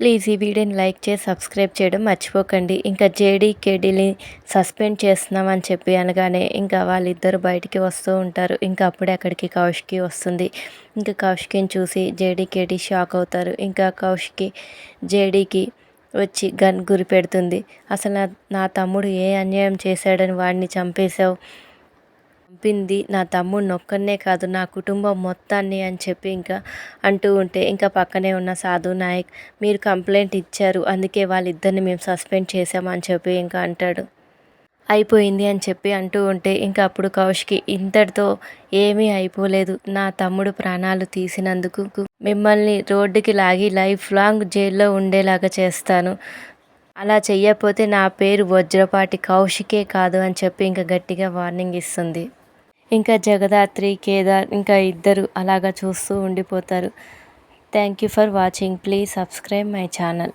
Please ఈ వీడియోని like చేసి సబ్స్క్రైబ్ చేయడం మర్చిపోకండి. ఇంకా జేడీ కేడీని సస్పెండ్ చేస్తున్నామని చెప్పి అనగానే ఇంకా వాళ్ళిద్దరు బయటికి వస్తూ ఉంటారు. ఇంకా అప్పుడే అక్కడికి కౌశికి వస్తుంది. ఇంకా కౌశికిని చూసి జేడీ కేడీ షాక్ అవుతారు. ఇంకా కౌశికి జేడీకి వచ్చి గన్ గురి పెడుతుంది. అసలు నా నా తమ్ముడు ఏ అన్యాయం చేశాడని వాడిని చంపేశావు? చంపింది నా తమ్ముడిని ఒక్కనే కాదు నా కుటుంబం మొత్తాన్ని అని చెప్పి ఇంకా అంటూ ఉంటే ఇంకా పక్కనే ఉన్న సాధు నాయక్ మీరు కంప్లైంట్ ఇచ్చారు అందుకే వాళ్ళిద్దరిని మేము సస్పెండ్ చేసామని చెప్పి ఇంకా అంటాడు. అయిపోయింది అని చెప్పి అంటూ ఉంటే ఇంకా అప్పుడు కౌశికి ఇంతటితో ఏమీ అయిపోలేదు నా తమ్ముడు ప్రాణాలు తీసినందుకు మిమ్మల్ని రోడ్డుకి లాగి లైఫ్ లాంగ్ జైల్లో ఉండేలాగా చేస్తాను. అలా చెయ్యకపోతే నా పేరు వజ్రపాటి కౌశికే కాదు అని చెప్పి ఇంకా గట్టిగా వార్నింగ్ ఇస్తుంది. ఇంకా జగదాత్రి కేదార్ ఇంకా ఇద్దరు అలాగా చూస్తూ ఉండిపోతారు. Thank you for watching please subscribe my channel